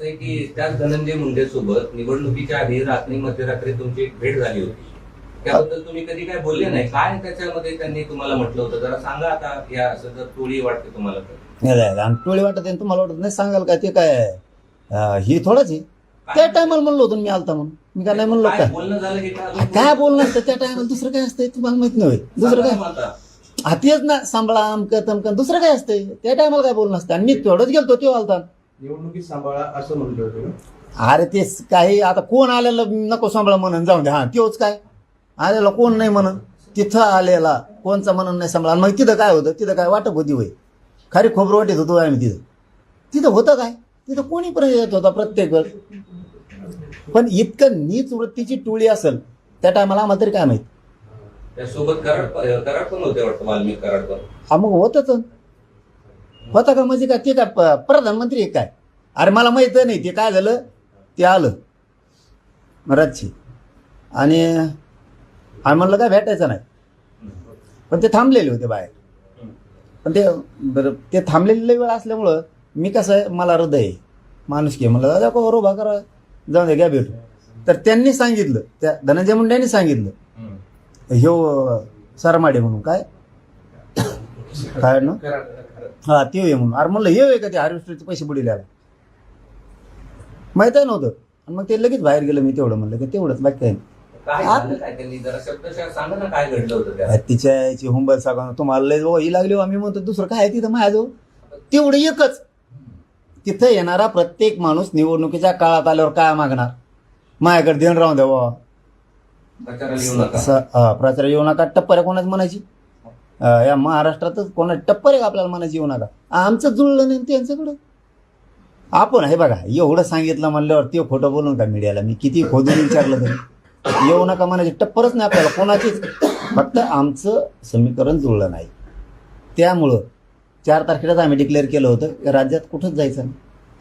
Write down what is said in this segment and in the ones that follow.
की त्याच धनंजय मुंडे सोबत निवडणुकीच्या आधी रात्री मध्यरात्री तुमची एक भेट झाली होती. त्याबद्दल तुम्ही कधी काय बोलले नाही? काय त्याच्यामध्ये त्यांनी तुम्हाला म्हटलं होतं? जरा सांगा आता या असं जर टोळी वाटते तुम्हाला तर. नाही टोळी वाटत आहे तुम्हाला वाटत नाही? सांगाल काय ते काय ही थोडंच आहे. त्या टायमाला म्हणलो होतो मी आलता म्हणून. मी काय नाही म्हणलो काय बोलणं झालं का काय बोलणं असतं? त्या टायमाला दुसरं काय असतंय? तुम्हाला माहीत नाही होय. दुसरं काय? ना आता. हा तेच ना. सांभाळा अमकं तमकं दुसरं काय असतंय? त्या टायमाला काय बोलणं असतं? आणि मी तेवढंच गेलतो तो आलता. निवडणुकीत सांभाळा असं म्हणलं होतं का? अरे तेच काही आता कोण आलेलं नको सांभाळा म्हणून जाऊन द्या हा तेच काय? आलेला कोण नाही म्हणून. तिथं आलेला कोणचा म्हणून नाही सांभाळा. मग तिथं काय होतं? तिथं काय वाटप होती होय? खरी खोबरं वाटत होतो आम्ही तिथं. तिथं होतं काय? तिथं कोणी पण येत होता प्रत्येक वेळ पण इतकं नीच वृत्तीची टोळी असेल त्या टायमाला आम्हाला तरी काय माहीत? त्यासोबत कराड कराड पण होते वाटतं वाल्मिक कराड पण. हा मग होतच. होता का म्हणजे काय ते काय प- प्रधानमंत्री आहे काय? अरे मला माहीत नाही ते काय झालं? ते आलं. रातची आणि आम्ही म्हणलं काय भेटायचं नाही. पण ते थांबलेले होते बाहेर. पण ते बरं ते थांबलेले लई वेळ असल्यामुळं मी कसं आहे मला हृदय आहे. माणूस की म्हणलं दादा को उभा करा. जाऊन दे घ्या भेटू तर त्यांनी सांगितलं त्या धनंजय मुंडेंनी सांगितलं. ह्यो सरमाडे म्हणून काय? काय ना. हा ते आहे म्हणून. अरे म्हणलं हे का ते हार्वेस्टरचे पैसे बुडीले आला? माहीत आहे नव्हतं. आणि मग ते लगेच बाहेर गेलं मी तेवढं म्हणलं की तेवढंच बाकी काही नाही. काय आ- झालं काय त्यांनी? जरा शब्दशः सांगा ना काय घडलं होतं त्या अरे तिच्या याची हुंबल सांगा तुम्हाला लय हो, ही लागली आम्ही म्हणतो दुसरं काय आहे तिथं माझ्याजवळ? तेवढं एकच. तिथं येणारा प्रत्येक माणूस निवडणुकीच्या काळात आल्यावर काय मागणार? माझ्याकडे देण राहून द्यावं प्रचाराला येऊ नका. स- हा, प्रचार येऊ नका. टप्पर कोणाच म्हणायची? या महाराष्ट्रातच कोणा टप्पर आहे का आपल्याला म्हणायची येऊ नका. आमचं जुळलं नाही त्यांच्याकडं. आपण हे बघा एवढं सांगितलं म्हणल्यावर ते खोटं बोलून का मीडियाला मी किती खोदून विचारलं तरी? येऊ नका म्हणायची टप्परच नाही आपल्याला कोणाचीच. फक्त आमचं समीकरण जुळलं नाही. त्यामुळं चार तारखेलाच आम्ही डिक्लेअर केलं होतं की राज्यात कुठंच जायचं नाही.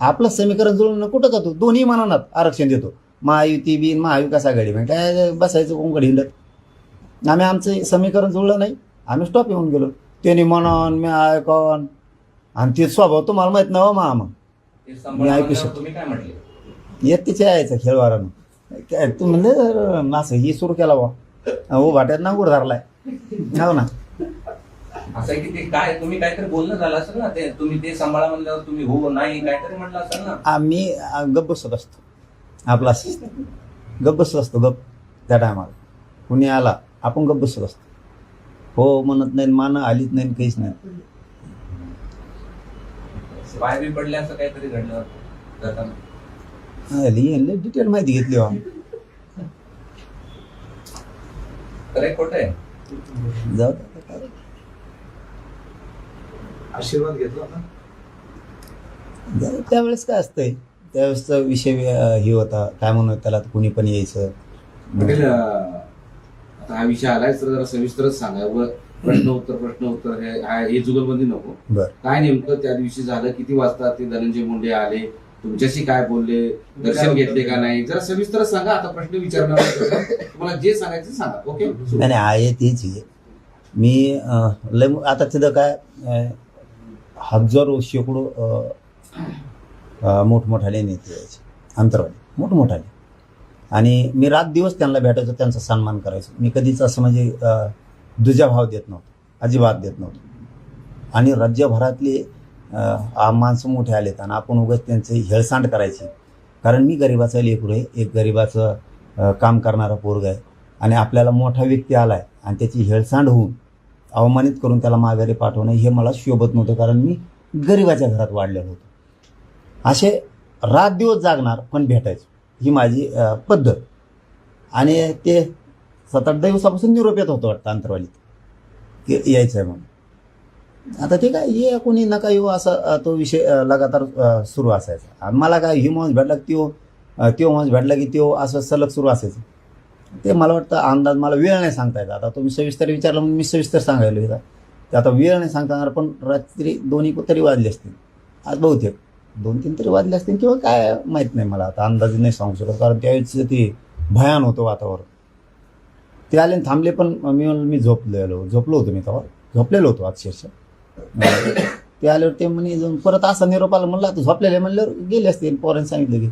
आपलं समीकरण जुळून कुठं जातो? दोन्ही मानानात आरक्षण देतो. महायुती बिन महाविकास आघाडी म्हणजे काय बसायचं कोणकडे हिंडत आम्ही आमचं समीकरण जुळलं नाही. आम्ही स्टॉप येऊन गेलो. त्यांनी म्हणून मी ऐकून. आणि ते स्वभाव तुम्हाला माहीत नाही हो मा मग ते मी ऐकू शकतो. तुम्ही काय म्हटले? येत तिचे यायचं खेळवारानं. काय तू म्हणलं असं ही सुरू केला बा हो भाट्यात नांगूर धरलाय. हो ना. असं की ते काय तुम्ही काहीतरी बोलणं झालं असेल ना ते तुम्ही ते सांभाळा म्हणल्यावर तुम्ही हो नाही काहीतरी म्हटलं असेल ना. आम्ही गप्प बसत असतो. आपला गप्प बसत असतो गप त्या टायमाला कुणी आला आपण गप्प बसत असतो. हो म्हणत नाही मान आलीच नाही काहीच नाही. पाय बी पडले असं काहीतरी घडलं जाताना. डिटेल माहिती घेतली हो. खोटं आहे. जाऊ दे. आता काय. आशीर्वाद घेतला ना जाऊ दे. त्यावेळेस काय असतंय? त्यावेळेसचा विषय अं, हे होता काय म्हणून त्याला कुणी पण यायचं. पटेल अं, आता हा विषय आलाय तर जरा सविस्तरच सांगा व प्रश्न उत्तर प्रश्न उत्तर हे हा- जुगलबंदी नको. बर. काय नेमकं त्या दिवशी झालं? किती वाजता ते धनंजय मुंडे आले? तुमच्याशी काय बोलले? दर्शन घेतले का नाही? जरा सविस्तर सांगा. आता प्रश्न विचारणार. तुम्हाला जे सांगायचं सांगा. ओके? नाही आहे तेच मी लय आता तिथं काय हजारो शेकडो मोठमोठाले नेते अंतरवाले. मोठमोठाले. आणि मी रात दिवस त्यांना भेटायचो त्यांचा सन्मान करायचो. मी कधीच असं म्हणजे दुजाभाव देत नव्हतो अजिबात देत नव्हतो. आणि राज्यभरातले माणसं मोठे आलेत आणि आपण उगाच त्यांचे हेळसांड करायची. कारण मी गरिबाचा लेकरू आहे एक गरिबाचं काम करणारा पोरग आहे. आणि आपल्याला मोठा व्यक्ती आला आहे आणि त्याची हेळसांड होऊन अवमानित करून त्याला माघारी पाठवणं हे मला शोभत नव्हतं कारण मी गरिबाच्या घरात वाढलेलो होतो. असे रात दिवस जागणार पण भेटायचो. ही माझी पद्धत. आणि ते सात आठ दिवसापासून निरोप येत होतं वाटतं अंतरवालीत. की यायचं आहे म्हणून. आता ठीक आहे ये कोणी नका येऊ असा तो विषय लगातार सुरू असायचा. आणि मला काय ही माणूस भेटला की त्यो त्यो माणूस भेटला की त्यो असं सलग सुरू असायचं. ते मला वाटतं अंदाज मला वेळ नाही सांगता येत. आता तुम्ही सविस्तर विचारलं म्हणून मी सविस्तर सांगायला येतं ते आता वेळ नाही सांगता येणार पण रात्री दोन्ही तरी वाजले असतील. आज बहुतेक. दोन तीन तरी वाजले असतील किंवा काय माहीत नाही मला आता. अंदाज नाही सांगू शकत कारण त्यावेळेस ते भयान होतं वातावरण. ते आले आणि थांबले पण मी म्हणलं मी झोपलेलो. झोपलो होतो मी तेव्हा. झोपलेलो होतो अक्षरशः. ते आल्यावर ते म्हणे जाऊन परत असा निरोप आला. म्हणलं आता झोपलेले म्हणल्यावर गेले असते पोरांनी सांगितलं की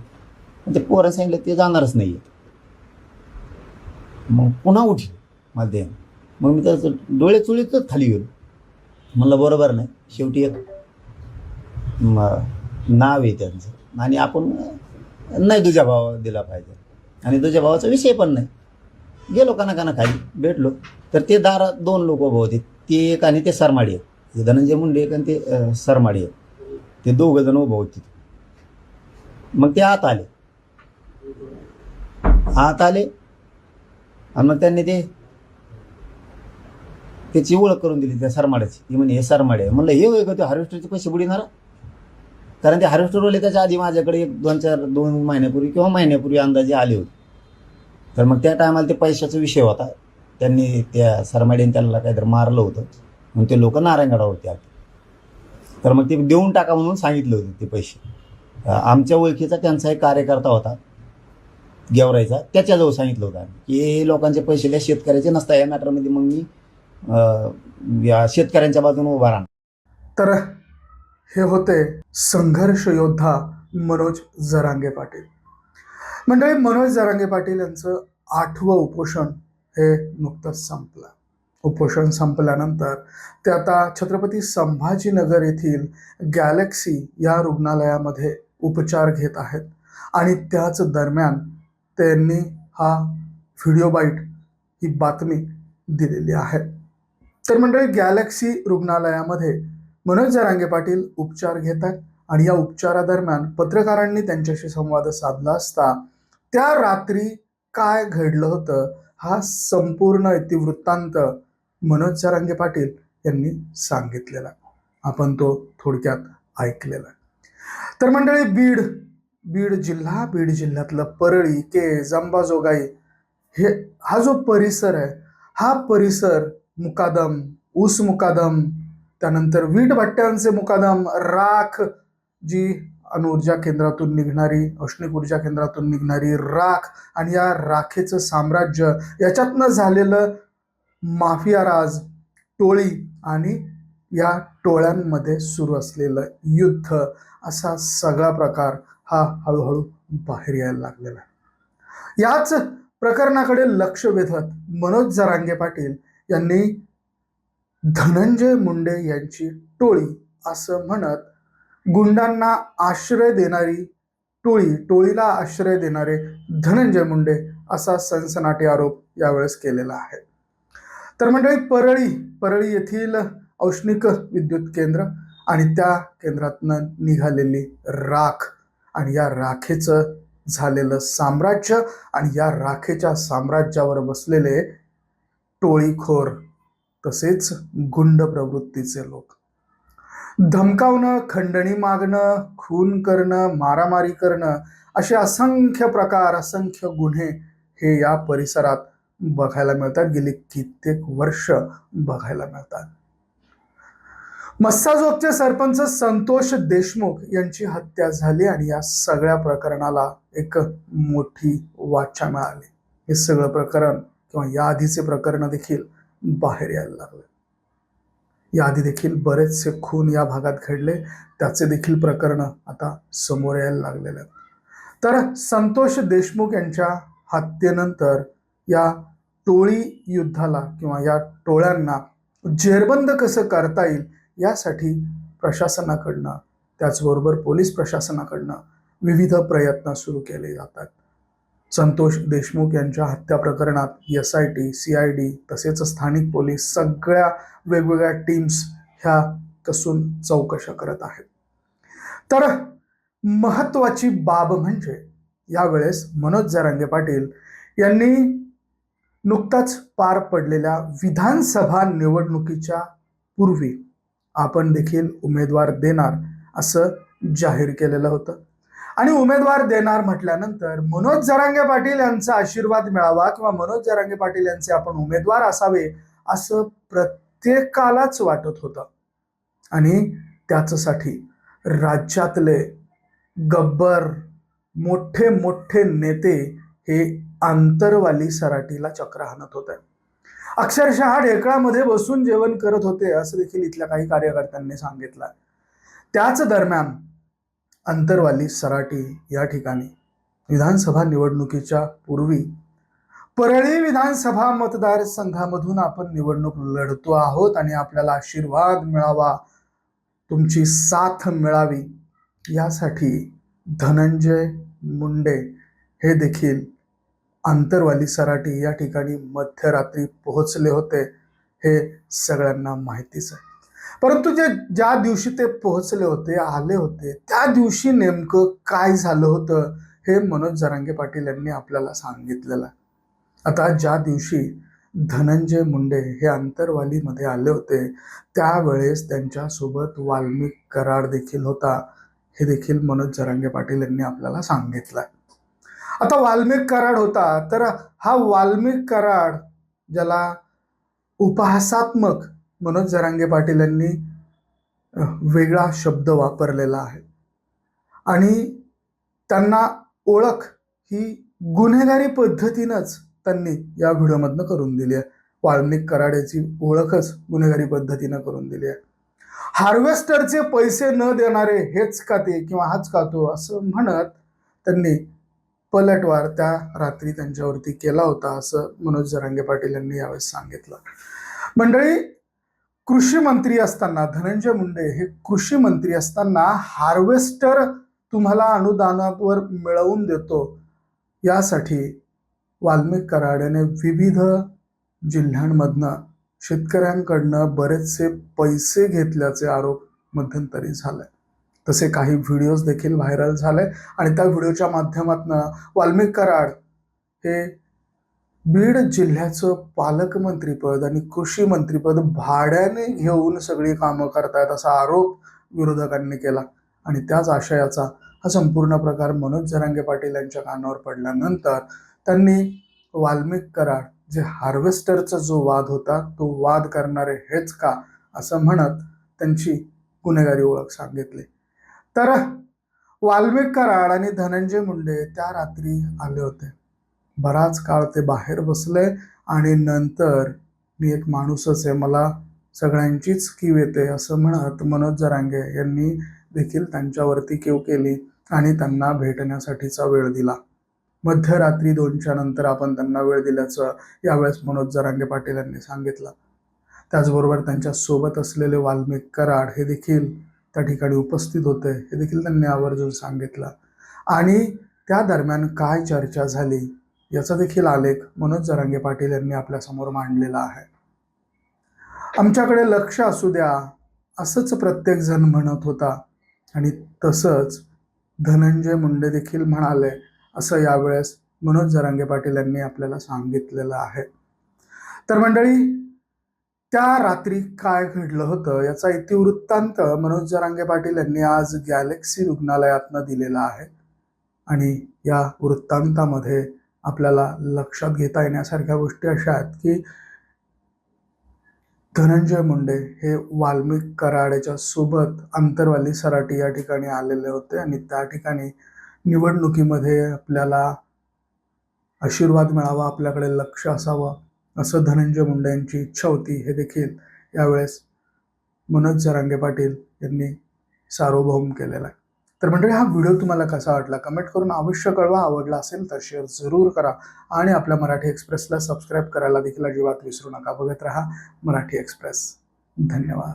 ते पोरांनी सांगितलं ते जाणारच नाही आहेत. मग पुन्हा उठले मला ते मग मी त्याचं डोळे चुळीतच खाली गेलो. म्हणलं बरोबर नाही. शेवटी एक नाव आहे त्यांचं. आणि आपण नाही तुझ्या भावा दिला पाहिजे. आणि तुझ्या भावाचा विषय पण नाही. गेलो काना काना खाली भेटलो. तर ते दारात दोन लोक उभं होते. ते एक आणि ते सरमाडी आहे हे धनंजय मुंडे एक आणि ते सरमाडी आहे ते दोघं जण उभं होते. मग ते आत आले. आत आले. आणि मग त्यांनी ते त्याची ओळख करून दिली त्या सरमाड्याची. ती म्हणे हे सरमाडे. आहे. म्हणलं हे होय का ते हार्वेस्टरचे पैसे बुडीणार कारण ते हार्वेस्टरवाले त्याच्या आधी माझ्याकडे एक दोन चार दोन महिन्यापूर्वी किंवा महिन्यापूर्वी अंदाजे आले होते. तर मग त्या टायमाला ते पैशाचा विषय होता. त्यांनी त्या सरमाडीने त्याला काहीतरी मारलं होतं. मग ते लोक नारायणगडावरती आले तर मग ते देऊन टाका म्हणून सांगितलं होतं ते पैसे. आमच्या ओळखीचा त्यांचा एक कार्यकर्ता होता गेवरायचा त्याच्याजवळ सांगितलं होतं आम्ही की हे लोकांचे पैसे द्या शेतकऱ्याचे नसता. या मॅटरमध्ये मग मी या शेतकऱ्यांच्या बाजूने उभा राहणार. तर हे होते संघर्ष योद्धा मनोज जरांगे पाटील. मंडळी मनोज जरांगे पाटील यांचं आठवं उपोषण हे नुकतंच संपलं. उपोषण संपल्यानंतर ते आता छत्रपती संभाजीनगर येथील गॅलेक्सी या रुग्णालयामध्ये उपचार घेत आहेत आणि त्याच दरम्यान त्यांनी हा व्हिडिओ बाईट ही बातमी दिलेली आहे. तर मंडळी गॅलेक्सी रुग्णालयामध्ये मनोज जरांगे पाटील उपचार घेत आहेत आणि या उपचारादरम्यान पत्रकारांनी त्यांच्याशी संवाद साधला असता त्या रात्री काय घडलं होतं हा संपूर्ण इतिवृत्तांत मनोज जरांगे पाटील यांनी सांगितलेला आपण तो थोडक्यात ऐकलेला आहे. तर मंडळी बीड बीड जिल्हा बीड जिल्ह्यातलं परळी केज अंबाजोगाई हे हा जो परिसर आहे हा परिसर मुकादम ऊस मुकादम त्यानंतर वीट भट्ट्यांचे मुकादम राख जी अणुऊर्जा केंद्रातून निघणारी औष्णिक ऊर्जा केंद्रातून निघणारी राख आणि या राखेचं साम्राज्य याच्यातनं झालेलं माफिया राज टोळी आणि या टोळ्यांमध्ये सुरू असलेलं युद्ध असा सगळा प्रकार हा हळूहळू बाहेर यायला लागलेला याच प्रकरणाकडे लक्ष वेधत मनोज जरांगे पाटील यांनी धनंजय मुंडे यांची टोळी असं म्हणत गुंडांना आश्रय देणारी टोळी टोळीला आश्रय देणारे धनंजय मुंडे असा सनसनाटी आरोप यावेळेस केलेला आहे. तर मंडळी परळी परळी येथील औष्णिक विद्युत केंद्र आणि त्या केंद्रातनं निघालेली राख आणि या राखेचं झालेलं साम्राज्य आणि या राखेच्या साम्राज्यावर बसलेले टोळीखोर तसेच गुंड प्रवृत्तीचे लोक. धमकावणं खंडणी मागणं खून करणं मारामारी करणं असे असंख्य प्रकार असंख्य गुन्हे हे या परिसरात बघायला मिळतात. गेली कित्येक वर्ष बघायला मिळतात. मस्साजोगचे सरपंच संतोष देशमुख यांची हत्या झाली आणि या सगळ्या प्रकरणाला एक मोठी वाचा मिळाली. हे सगळं प्रकरण किंवा या आधीचे प्रकरण देखील बाहेर यायला लागलं. याआधी देखील बरेचसे खून या भागात घडले. त्याचे देखील प्रकरण आता समोर यायला लागलेले आहेत. तर संतोष देशमुख यांच्या हत्येनंतर या टोळी युद्धाला किंवा या टोळ्यांना जेरबंद कसं करता येईल यासाठी प्रशासनाकडनं त्याचबरोबर पोलीस प्रशासनाकडनं विविध प्रयत्न सुरू केले जातात. संतोष देशमुख यांच्या हत्या प्रकरणात S I T C I D तसेच स्थानिक पोलीस सगळ्या वेगवेगळ्या टीम्स ह्या कसून चौकशा करत आहेत. तर महत्वाची बाब म्हणजे यावेळेस मनोज जरांगे पाटील यांनी नुकताच पार पडलेल्या विधानसभा निवडणुकीच्या पूर्वी आपण देखील उमेदवार देणार असं जाहीर केलेलं होतं. आणि उमेदवार देणार म्हटल्यानंतर मनोज जरांगे पाटील यांचा आशीर्वाद मिळावा किंवा मनोज जरांगे पाटील यांचे आपण उमेदवार असावे असं प्रत्येकालाच वाटत होतं. आणि त्याचसाठी राज्यातले गब्बर मोठे मोठे नेते हे आंतरवाली सराटीला चक्र हाणत होते. अक्षरशः ढेकळामध्ये बसून जेवण करत होते असं देखील इथल्या काही कार्यकर्त्यांनी सांगितलं. त्याच दरम्यान अंतरवाली सराटी या ठिकाणी विधानसभा निवडणुकीच्या पूर्वी परळी विधानसभा मतदारसंघामधून आपण निवडणूक लढतो आहोत आणि आपल्याला आशीर्वाद मिळावा. तुमची साथ मिळावी. यासाठी धनंजय मुंडे हे देखील आंतरवाली सराटी या ठिकाणी मध्यरात्री पोहोचले होते. हे सगळ्यांना माहितीच आहे. परंतु जे ज्या दिवशी ते पोहोचले होते आले होते त्या दिवशी नेमकं काय झालं होतं हे मनोज जरांगे पाटील यांनी आपल्याला सांगितलेलं आहे. आता ज्या दिवशी धनंजय मुंडे हे आंतरवालीमध्ये आले होते त्यावेळेस त्यांच्यासोबत वाल्मिक कराड देखील होता. हे देखील मनोज जरांगे पाटील यांनी आपल्याला सांगितलं आता वाल्मिक कराड होता तर हा वाल्मिक कराड ज्याला उपहासात्मक मनोज जरांगे पाटील यांनी वेगळा शब्द वापरलेला आहे. आणि त्यांना ओळख ही गुन्हेगारी पद्धतीनंच त्यांनी या व्हिडिओमधनं करून दिली आहे. वाल्मिक कराडेची ओळखच गुन्हेगारी पद्धतीनं करून दिली आहे. हार्वेस्टरचे पैसे न देणारे हेच का ते किंवा हाच का तो असं म्हणत त्यांनी पलटवार त्या रात्री त्यांच्यावरती केला होता असं मनोज जरांगे पाटील यांनी यावेळेस सांगितलं. मंडळी कृषी मंत्री असताना धनंजय मुंडे हे कृषी मंत्री असताना हार्वेस्टर तुम्हाला अनुदानावर मिळवून देतो. यासाठी वाल्मिक कराड याने विविध जिल्ह्यांमधनं शेतकऱ्यांकडनं बरेचसे पैसे घेतल्याचे आरोप मध्यंतरी झाले. तसे काही व्हिडिओज देखील व्हायरल झाले आणि त्या व्हिडिओच्या माध्यमातून वाल्मिक कराड हे बीड जिल्ह्याचं पालकमंत्रीपद आणि कृषी मंत्रीपद भाड्याने घेऊन सगळी कामं करतायत असा आरोप विरोधकांनी केला. आणि त्याच आशयाचा हा संपूर्ण प्रकार मनोज जरांगे पाटील यांच्या कानावर पडल्यानंतर त्यांनी वाल्मिक कराड जे हार्वेस्टरचा जो वाद होता तो वाद करणारे हेच का असं म्हणत त्यांची गुन्हेगारी ओळख सांगितली. तर वाल्मिक कराड आणि धनंजय मुंडे त्या रात्री आले होते. बराच काळ ते बाहेर बसले आणि नंतर मी एक माणूसच आहे मला सगळ्यांचीच कीव येते असं म्हणत मनोज जरांगे यांनी देखील त्यांच्यावरती कीव केली आणि त्यांना भेटण्यासाठीचा वेळ दिला. मध्यरात्री दोनच्या नंतर आपण त्यांना वेळ दिल्याचं यावेळेस मनोज जरांगे पाटील यांनी सांगितलं. त्याचबरोबर त्यांच्यासोबत असलेले वाल्मिक कराड हे देखील त्या ठिकाणी उपस्थित होते हे देखील त्यांनी आवर्जून सांगितलं. आणि त्या दरम्यान काय चर्चा झाली? याचा देखील आलेख मनोज जरांगे पाटील यांनी आपल्यासमोर मांडलेला आहे. आमच्याकडे लक्ष असू द्या असंच प्रत्येक जण म्हणत होता. आणि तसंच धनंजय मुंडे देखील म्हणाले असं यावेळेस मनोज जरांगे पाटील यांनी आपल्याला सांगितलेलं आहे. तर मंडळी त्या रात्री काय घडलं होतं याचा इतिवृत्तांत मनोज जरांगे पाटील यांनी आज गॅलेक्सी रुग्णालयातनं दिलेला आहे. आणि या वृत्तांतामध्ये आपल्याला लक्षात घेता येण्यासारख्या गोष्टी अशा आहेत की धनंजय मुंडे हे वाल्मिक कराडेच्या सोबत अंतरवाली सराटी या ठिकाणी आलेले होते आणि त्या ठिकाणी निवडणुकीमध्ये आपल्याला आशीर्वाद मिळावा आपल्याकडे लक्ष असावं असं धनंजय मुंडे यांची इच्छा होती. हे देखील यावेळेस मनोज जरांगे पाटील यांनी सार्वभौम केलेला आहे. तर मंडळी हा व्हिडिओ तुम्हाला कसा वाटला? कमेंट करून अवश्य कळवा. आवडला असेल तर शेअर जरूर करा आणि आपल्या मराठी एक्सप्रेसला सबस्क्राईब करायला देखील अजिबात विसरू नका. बघत राहा मराठी एक्सप्रेस. धन्यवाद.